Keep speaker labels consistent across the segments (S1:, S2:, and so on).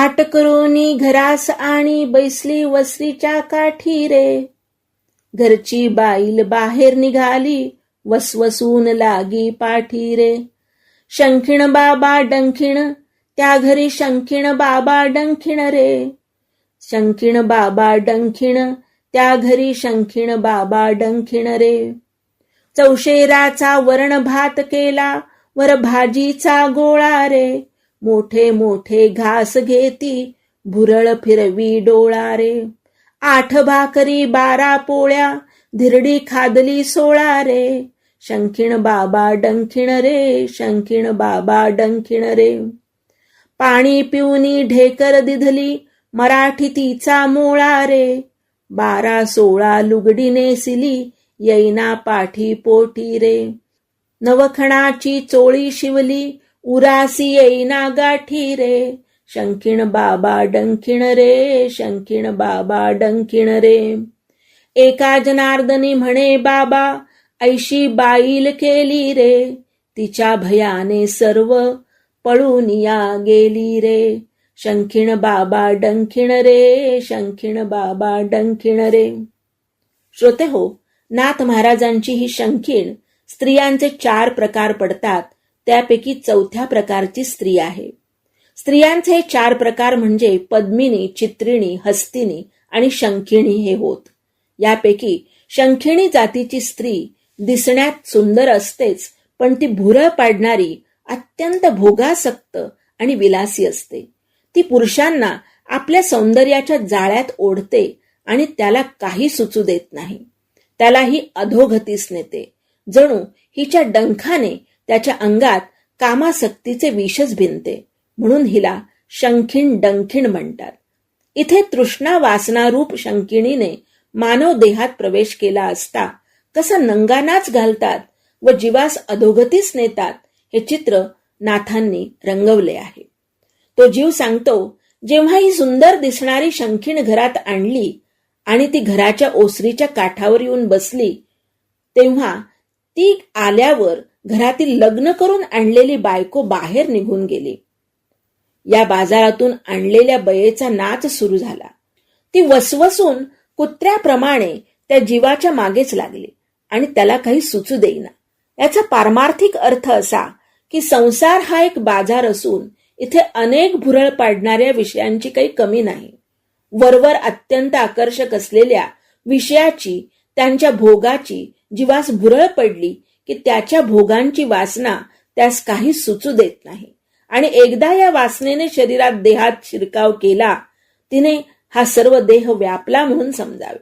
S1: हाट करोनी घरास आणि बैसली वसरीच्या काठी रे घरची बाईल बाहेर निघाली वसवसून लागी पाठी रे शंखिण बाबा डंखिण त्या घरी शंखिण बाबा डंखिण रे. शंखिण बाबा डंखिण त्या घरी शंखिण बाबा डंखिण रे. चौशेराचा वरण भात केला वर भाजीचा गोळा रे. मोठे मोठे घास घेती भुरळ फिरवी डोळा रे आठ भाकरी बारा पोळ्या धिरडी खादली सोळा रे शंखिण बाबा डंखिण रे शंखिण बाबा डंखिण रे. पाणी पिऊनी ढेकर दिधली मराठी तिचा मोळा रे बारा सोळा लुगडी नेसिली येईना पाठी पोटी रे. नवखणाची चोळी शिवली उरासी येईना गाठी रे. शंकिण बाबा डंखिण रे शंखिण बाबा डंकिण रे. एका जनार्दनी म्हणे बाबा ऐशी बाईल केली रे. तिच्या भयाने सर्व पळून या गेली रे. शंखिण बाबा डंखिण रे शंखिण बाबा डंखिण रे. श्रोते हो नाथ महाराजांची ही शंखिण स्त्रियांचे चार प्रकार पडतात. त्यापैकी चौथ्या प्रकारची स्त्री आहे. स्त्रियांचे चार प्रकार म्हणजे पद्मिनी चित्रिणी हस्तिनी आणि शंखिणी हे होत. यापैकी शंखिणी जातीची स्त्री दिसण्यात सुंदर असतेच पण ती भुरळ पाडणारी अत्यंत भोगासक्त आणि विलासी असते. ती पुरुषांना आपल्या सौंदर्याच्या जाळ्यात ओढते आणि त्याला काही सुचू देत नाही. त्याला ही अधोगतीस नेते. जणू हिच्या डंखाने त्याच्या अंगात कामासक्तीचे विषच भिनते. म्हणून हिला शंखीण डंखीण म्हणतात. इथे तृष्णा वासनारूप शंकिणीने मानव देहात प्रवेश केला असता कसा नंगानाच घालतात व जीवास अधोगतीस नेतात हे चित्र नाथांनी रंगवले आहे. तो जीव सांगतो जेव्हा ही सुंदर दिसणारी शंखीण घरात आणली आणि ती घराच्या ओसरीच्या काठावर येऊन बसली तेव्हा ती आल्यावर घरातील लग्न करून आणलेली बायको बाहेर निघून गेली. या बाजारातून आणलेल्या बयेचा नाच सुरू झाला. ती वसवसून कुत्र्याप्रमाणे त्या जीवाच्या मागेच लागली आणि त्याला काही सुचू देईना. याचा पारमार्थिक अर्थ असा की संसार हा एक बाजार असून इथे अनेक भुरळ पाडणाऱ्या विषयांची काही कमी नाही. वरवर अत्यंत आकर्षक असलेल्या विषयाची त्यांच्या भोगाची जीवास भुरळ पडली की त्याच्या भोगांची वासना त्यास काही सुचू देत नाही. आणि एकदा या वासनेने शरीरात देहात शिरकाव केला तिने हा सर्व देह व्यापला म्हणून समजावे.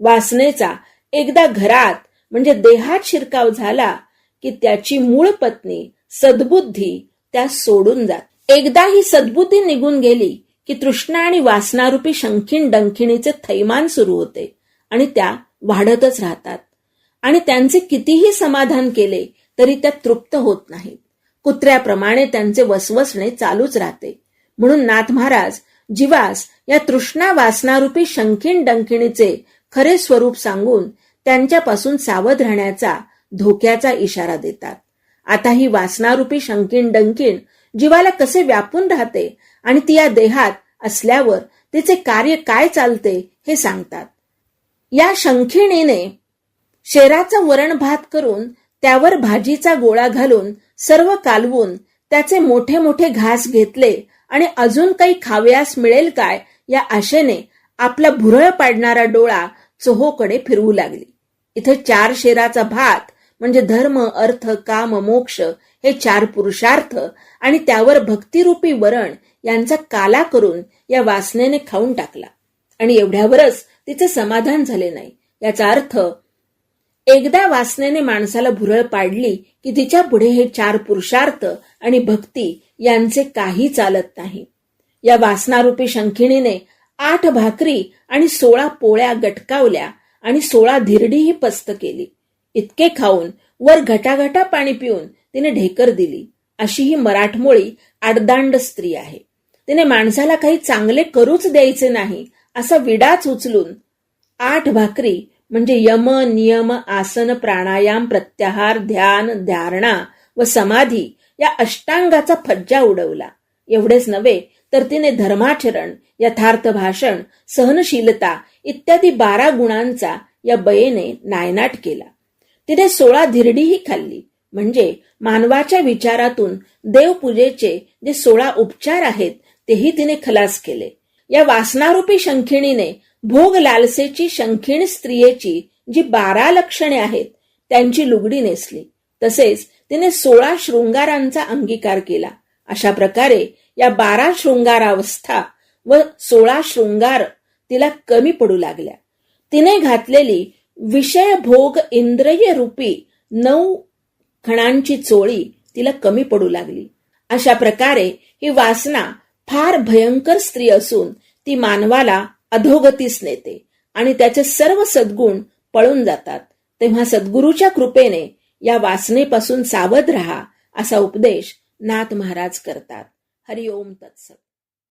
S1: वासनेचा एकदा घरात म्हणजे देहात शिरकाव झाला की त्याची मूळ पत्नी सद्बुद्धी त्यास सोडून जात. एकदा ही सद्बुद्धी निघून गेली की तृष्णा आणि वासनारूपी शंखीण डंखिणीचे थैमान सुरू होते आणि त्या वाढतच राहतात. आणि त्यांचे कितीही समाधान केले तरी त्या तृप्त होत नाहीत. कुत्र्याप्रमाणे त्यांचे वसवसणे चालूच राहते. म्हणून नाथ महाराज जीवास या तृष्णा वासनारूपी शंकीण डंकिणीचे खरे स्वरूप सांगून त्यांच्यापासून सावध राहण्याचा धोक्याचा इशारा देतात. आता ही वासनारूपी शंकीण डंकिण जीवाला कसे व्यापून राहते आणि ती या देहात असल्यावर तिचे कार्य काय चालते हे सांगतात. या शंखिणीने शेराचा वरण भात करून त्यावर भाजीचा गोळा घालून सर्व कालवून त्याचे मोठे मोठे घास घेतले आणि अजून काही खाव्यास मिळेल काय या आशेने आपला भुरळ पाडणारा डोळा चोहोकडे फिरवू लागली. इथे चार शेराचा भात म्हणजे धर्म अर्थ काम मोक्ष हे चार पुरुषार्थ आणि त्यावर भक्तिरूपी वरण यांचा काला करून या वासनेने खाऊन टाकला. आणि एवढ्यावरच तिचे समाधान झाले नाही. याचा अर्थ एकदा वासनेने माणसाला भुरळ पाडली की तिच्या पुढे हे चार पुरुषार्थ आणि भक्ती यांचे काही चालत नाही. या वासनारूपी शंखिणीने आठ भाकरी आणि सोळा पोळ्या गटकावल्या आणि सोळा धिरडीही पस्त केली. इतके खाऊन वर घटाघटा पाणी पिऊन तिने ढेकर दिली. अशी ही मराठमोळी आडदांड स्त्री आहे. तिने माणसाला काही चांगले करूच द्यायचे नाही असा विडाच उचलून आठ भाकरी म्हणजे यम नियम आसन प्राणायाम प्रत्याहार ध्यान धारणा व समाधी या अष्टांगाचा फज्जा उडवला. एवढेच नव्हे तर तिने धर्माचरण यथार्थ भाषण सहनशीलता इत्यादी बारा गुणांचा या बयेने नायनाट केला. तिने सोळा धिरडीही खाल्ली. म्हणजे मानवाच्या विचारातून देवपूजेचे जे सोळा उपचार आहेत तेही तिने खलास केले. या वासनारूपी शंखिणीने भोग लालसेची शंखीण स्त्रियेची जी बारा लक्षणे आहेत त्यांची लुगडी नेसली. तसेच तिने सोळा शृंगारांचा अंगीकार केला. अशा प्रकारे या बारा शृंगारावस्था व सोळा शृंगार तिला कमी पडू लागल्या. तिने घातलेली विषय भोग इंद्रिय रूपी नऊ खणांची चोळी तिला कमी पडू लागली. अशा प्रकारे ही वासना फार भयंकर स्त्री असून ती मानवाला अधोगतीस नेते. आणि त्याचे सर्व सद्गुण पळून जातात. तेव्हा सद्गुरूच्या कृपेने या वासनेपासून सावध राहा असा उपदेश नाथ महाराज करतात. हरिओम तत्सत.